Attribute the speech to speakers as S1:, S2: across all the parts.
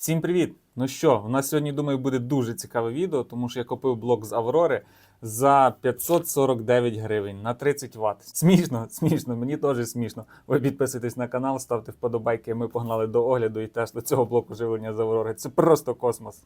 S1: Всім привіт! Ну що, у нас сьогодні, думаю, буде дуже цікаве відео, тому що я купив блок з Аврори за 549 гривень на 30 Вт. Смішно, смішно, мені теж смішно. Ви підписуйтесь на канал, ставте вподобайки. Ми погнали до огляду і теж до цього блоку живлення з Аврори. Це просто космос.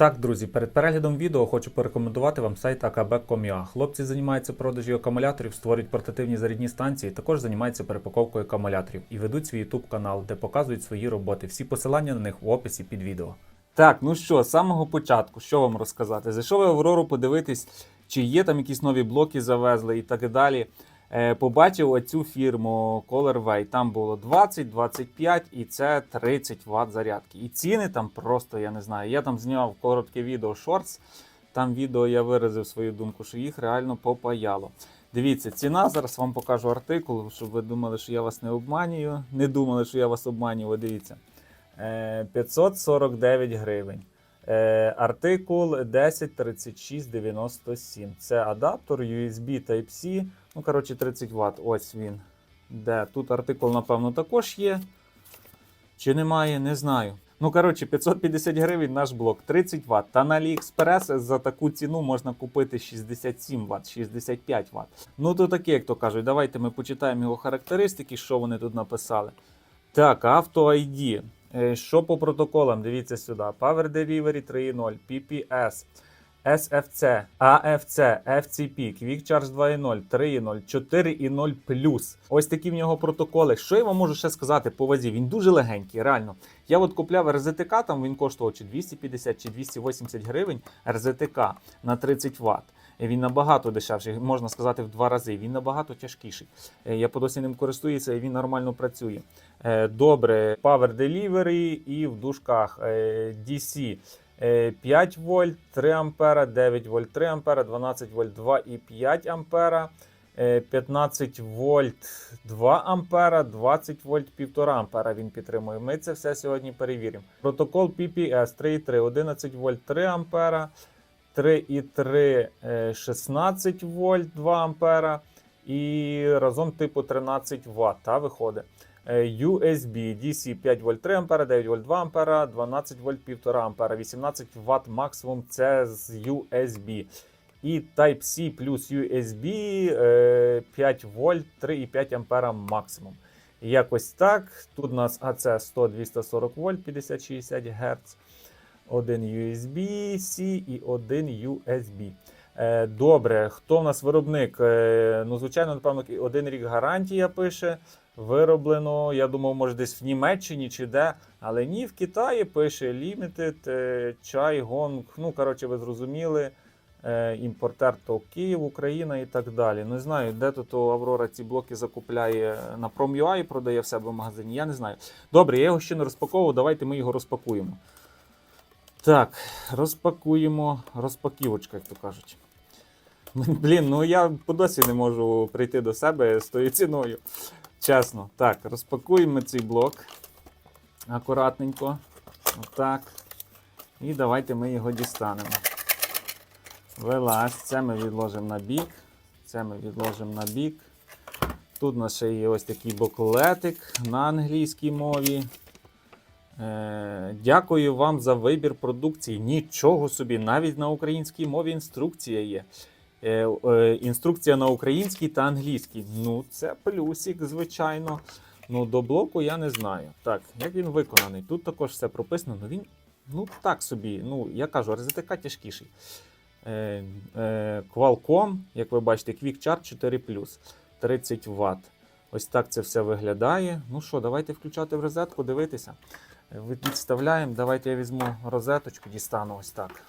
S1: Так, друзі, перед переглядом відео хочу порекомендувати вам сайт akb.com.ua. Хлопці займаються продажі акумуляторів, створюють портативні зарядні станції, також займаються перепаковкою акумуляторів і ведуть свій YouTube канал, де показують свої роботи. Всі посилання на них в описі під відео. Так, ну що, з самого початку, що вам розказати? Зайшов я в Аврору подивитись, чи є там якісь нові блоки завезли і так далі. Е, побачив оцю фірму Colorway. Там було 20, 25 і це 30 Вт зарядки. І ціни там просто я не знаю. Я там зняв коротке відео Shorts. Там відео я виразив свою думку, що їх реально попаяло. Дивіться, ціна зараз вам покажу артикул, щоб ви думали, що я вас не обманюю. Не думали, що я вас обманюю. Дивіться. Е, 549 гривень. Е, Артикул 103697. Це адаптер USB Type-C. Ну, коротше, 30 Вт. Ось він. Де? Тут артикул, напевно, також є. Чи немає, не знаю. Ну, коротше, 550 гривень наш блок, 30 Вт. Та на AliExpress за таку ціну можна купити 67 Вт, 65 Вт. Ну, то таке, як то кажуть, давайте ми почитаємо його характеристики, що вони тут написали. Так, Auto ID. Е, Що по протоколам? Дивіться сюди. Power Delivery 3.0, PPS, SFC, AFC, FCP, Quick Charge 2.0, 3.0, 4.0 Ось такі в нього протоколи. Що я вам можу ще сказати по вазі? Він дуже легенький, реально. Я от купляв РЗТК, там він коштував чи 250 чи 280 гривень РЗТК на 30 Вт. Він набагато дешевший, можна сказати, в два рази. Він набагато тяжкіший. Е, Я по досі ним користуюся і він нормально працює. Е, Добре, Power Delivery і в дужках е, DC. Е, 5 вольт, 3 ампера, 9 вольт, 3 ампера, 12 вольт, 2,5 ампера, е, 15 вольт, 2 ампера, 20 вольт, 1,5 ампера він підтримує. Ми це все сьогодні перевіримо. Протокол PPS 3,3, 11 вольт, 3 ампера, 3,3, е, 16 вольт, 2 ампера і разом типу 13 Вт та виходить. Е, USB DC 5 вольт 3 ампера, 9 вольт 2 ампера, 12 вольт 1,5 ампера, 18 Вт максимум це з USB. І Type-C плюс USB е, 5 вольт 3,5 ампера максимум. Якось так. Тут у нас AC 100-240 вольт 50-60 Гц. Один USB-C і один USB. Е, Добре, хто в нас виробник? Е, Ну, звичайно, напевно, один рік гарантія пише. Вироблено, я думав, може десь в Німеччині чи де, але ні, в Китаї пише Limited, е, Чай, Гонг. Ну, коротше, ви зрозуміли. Імпортер то Київ, Україна і так далі. Не знаю, де тут Аврора ці блоки закупляє на Prom.ua продає в себе в магазині. Я не знаю. Добре, я його ще не розпаковував. Давайте ми його розпакуємо. Так, розпакуємо розпаківочка, як то кажуть. Блін, ну я по досі не можу прийти до себе з тою ціною. Чесно. Так, розпакуємо цей блок. Акуратненько. Отак. І давайте ми його дістанемо. Вилазь, це ми відложимо на бік. Це ми відложимо на бік. Тут у нас ще є ось такий буклетик на англійській мові. Е, дякую вам за вибір продукції. Нічого собі, навіть на українській мові інструкція є. Е, е, інструкція на українській та англійській. Ну, це плюсик, звичайно. Ну, до блоку я не знаю. Так, як він виконаний? Тут також все прописано. Ну він, ну так собі. Ну, я кажу, РЗТК тяжкіший. Е, Qualcomm, як ви бачите, Quick Charge 4 30 Вт. Ось так це все виглядає. Ну що, давайте включати в розетку, дивитися. Відставляємо. Давайте я візьму розеточку, дістану ось так.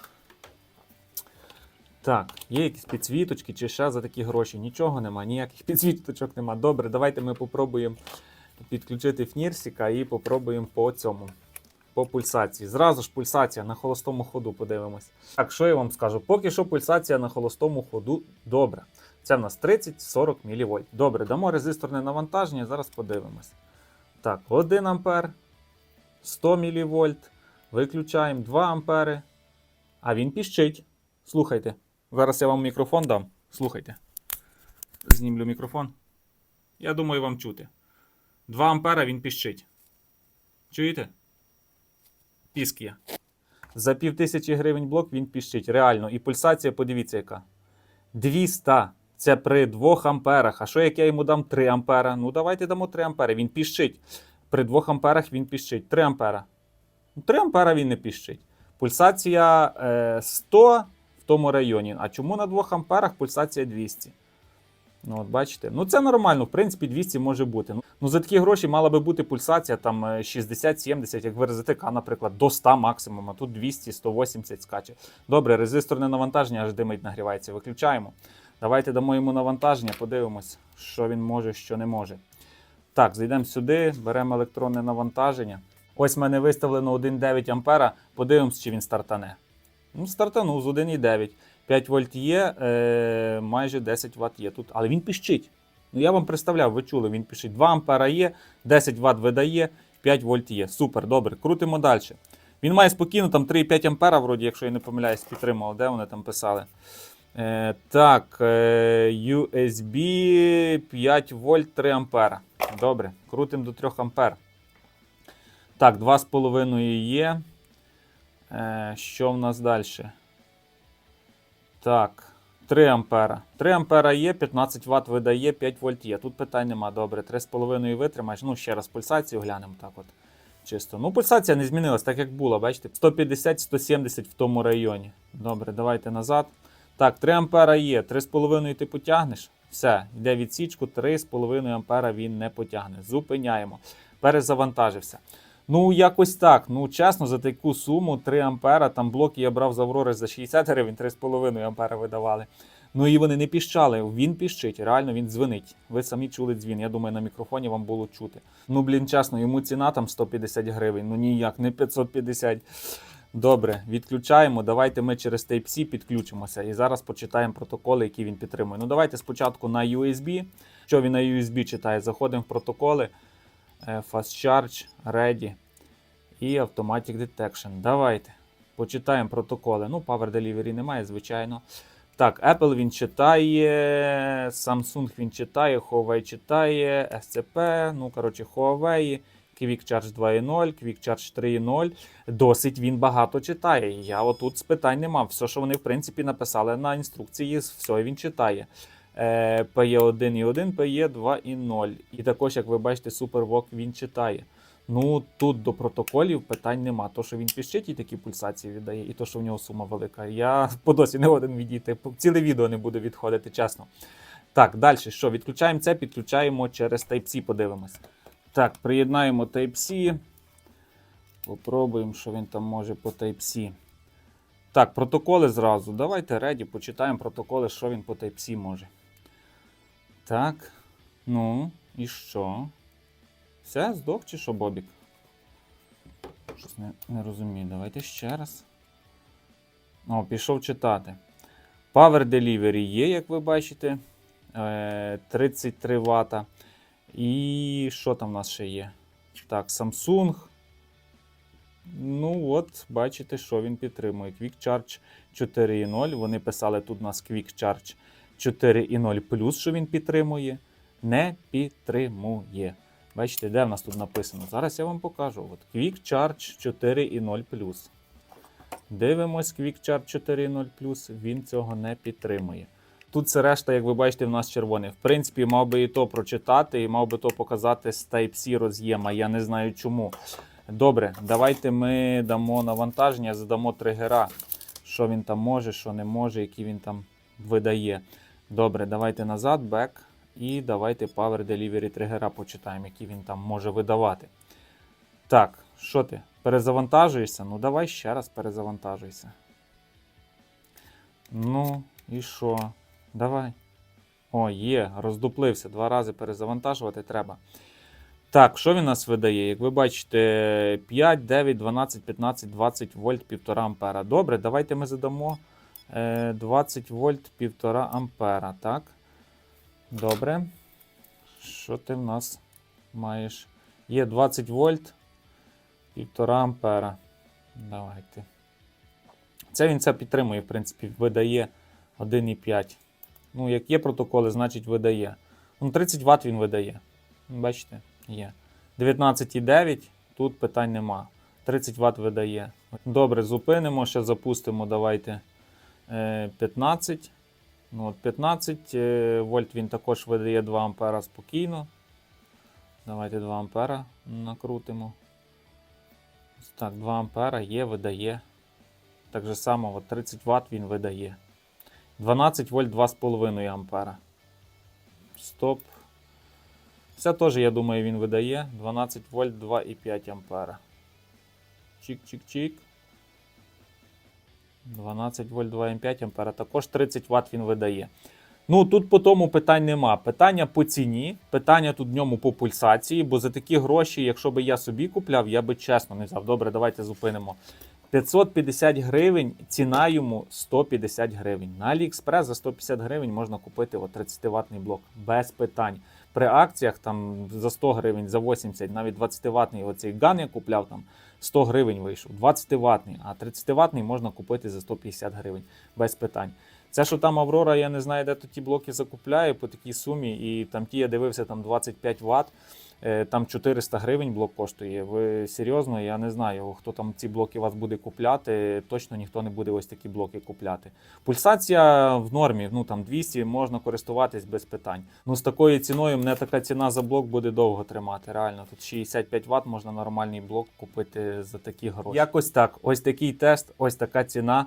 S1: Так, є якісь підсвіточки чи ще за такі гроші. Нічого нема, ніяких підсвіточок нема. Добре, давайте ми попробуємо підключити фнірсіка і попробуємо по цьому. По пульсації. Зразу ж пульсація на холостому ходу подивимось. Так, що я вам скажу? Поки що пульсація на холостому ходу добре. Це в нас 30-40 мВ. Добре, дамо резисторне навантаження, зараз подивимось. Так, 1 А, 100 мВ. Виключаємо 2 А. А він піщить. Слухайте. Зараз я вам мікрофон дам. Слухайте. Знімлю мікрофон. Я думаю, вам чути. 2 ампера він піщить. Чуєте? піскає. За пів тисячі гривень блок він піщить. Реально. І пульсація, подивіться, яка. 200. Це при 2 амперах. А що як я йому дам 3 ампера? Ну, давайте дамо 3 ампери. Він піщить. При 2 амперах він піщить. 3 ампера. Ну, 3 ампера він не піщить. Пульсація е, 100 в тому районі. А чому на 2 амперах пульсація 200? Ну, от бачите. Ну, це нормально, в принципі, 200 може бути. Ну, Ну, за такі гроші мала би бути пульсація там е, 60-70, як в РЗТК, наприклад, до 100 максимум, а тут 200-180 скаче. Добре, резисторне навантаження аж димить, нагрівається. Виключаємо. Давайте дамо йому навантаження, подивимось, що він може, що не може. Так, зайдемо сюди, беремо електронне навантаження. Ось в мене виставлено 1,9 ампера. Подивимось, чи він стартане. Ну, стартанув з 1,9. 5 вольт є, е, майже 10 Вт є тут. Але він піщить. Ну, я вам представляв, ви чули, він пишить 2 ампера є, 10 Вт видає, 5 вольт є. Супер, добре, крутимо далі. Він має спокійно там 3,5 ампера, вроді, якщо я не помиляюсь, підтримав, де вони там писали. Е, так, е, USB 5 вольт 3 ампера. Добре, крутимо до 3 ампер. Так, 2,5 є. Е, що в нас далі? Так, 3 ампера. 3 ампера є, 15 Вт видає, 5 вольт є. Тут питань нема. Добре, 3,5 витримаєш. Ну, ще раз пульсацію глянемо так от. Чисто. Ну, пульсація не змінилась, так як була, бачите? 150-170 в тому районі. Добре, давайте назад. Так, 3 ампера є. 3,5 ти потягнеш. Все, йде відсічку, 3,5 ампера він не потягне. Зупиняємо. Перезавантажився. Ну, якось так. Ну, чесно, за таку суму 3 ампера, там блоки я брав з Аврори за 60 гривень, 3,5 ампера видавали. Ну і вони не піщали. Він піщить, реально він дзвонить. Ви самі чули дзвін. Я думаю, на мікрофоні вам було чути. Ну, блін, чесно, йому ціна там 150 гривень. Ну ніяк, не 550. Добре, відключаємо. Давайте ми через Type-C підключимося і зараз почитаємо протоколи, які він підтримує. Ну, давайте спочатку на USB. Що він на USB читає? Заходимо в протоколи. е, Fast Charge, Ready і Automatic Detection. Давайте почитаємо протоколи. Ну, Power Delivery немає, звичайно. Так, Apple він читає, Samsung він читає, Huawei читає, SCP, ну, коротше, Huawei, Quick Charge 2.0, Quick Charge 3.0. Досить він багато читає. Я отут з питань не мав. Все, що вони, в принципі, написали на інструкції, все він читає. Е, PE 1.1, PE 2.0. І також, як ви бачите, SuperVOOC він читає. Ну, тут до протоколів питань нема. То, що він піщить і такі пульсації віддає, і то, що в нього сума велика. Я по досі не один відійти. Ціле відео не буде відходити, чесно. Так, далі що? Відключаємо це, підключаємо через Type-C, подивимось. Так, приєднаємо Type-C. Попробуємо, що він там може по Type-C. Так, протоколи зразу. Давайте ready, почитаємо протоколи, що він по Type-C може. Так. Ну, і що? Все, здох чи що, Бобік? Щось не, не розумію. Давайте ще раз. О, пішов читати. Power Delivery є, як ви бачите. Е, 33 Вт. І що там в нас ще є? Так, Samsung. Ну, от, бачите, що він підтримує. Quick Charge 4.0. Вони писали тут у нас Quick Charge 4.0 що він підтримує. Не підтримує. Бачите, де в нас тут написано? Зараз я вам покажу. От Quick Charge 4.0 Дивимось Quick Charge 4.0 він цього не підтримує. Тут це решта, як ви бачите, в нас червоне. В принципі, мав би і то прочитати, і мав би то показати з Type-C роз'єма. Я не знаю чому. Добре, давайте ми дамо навантаження, задамо тригера, що він там може, що не може, які він там видає. Добре, давайте назад, back. І давайте Power Delivery тригера почитаємо, які він там може видавати. Так, що ти? Перезавантажуєшся? Ну, давай ще раз перезавантажуйся. Ну, і що? Давай. О, є, роздуплився. Два рази перезавантажувати треба. Так, що він нас видає? Як ви бачите, 5, 9, 12, 15, 20 вольт 1,5 ампера. Добре, давайте ми задамо е, 20 вольт 1,5 ампера. Так. Добре. Що ти в нас маєш? Є 20 вольт 1,5 ампера. Давайте. Це він це підтримує, в принципі, видає 1,5. Ну, як є протоколи, значить видає. Ну, 30 Вт він видає. Бачите, є. 19,9, тут питань нема. 30 Вт видає. Добре, зупинимо, ще запустимо. Давайте е, 15. Ну, от 15 е, вольт він також видає 2 ампера спокійно. Давайте 2 ампера накрутимо. Так, 2 ампера є, видає. Так же само, от 30 Вт він видає. 12 вольт 2,5 ампера. Стоп. Це теж, я думаю, він видає. 12 вольт 2,5 ампера. Чик-чик-чик. 12 вольт 2,5 ампера. Також 30 Вт він видає. Ну, тут по тому питань нема. Питання по ціні, питання тут в ньому по пульсації, бо за такі гроші, якщо би я собі купляв, я би чесно не взяв. Добре, давайте зупинимо. 550 гривень, ціна йому 150 гривень. На AliExpress за 150 гривень можна купити 30 ватний блок без питань. При акціях там за 100 гривень, за 80, навіть 20 ватний оцей ган я купляв там 100 гривень вийшов, 20 ватний, а 30 ватний можна купити за 150 гривень без питань. Це, що там Аврора, я не знаю, де тут ті блоки закупляє по такій сумі, і там ті я дивився, там 25 Вт, е, там 400 гривень блок коштує. Ви серйозно, я не знаю, хто там ці блоки вас буде купляти. Точно ніхто не буде ось такі блоки купляти. Пульсація в нормі, ну там 200 можна користуватись без питань. Ну з такою ціною мене така ціна за блок буде довго тримати. Реально, тут 65 Вт можна нормальний блок купити за такі гроші. Якось так. Ось такий тест, ось така ціна.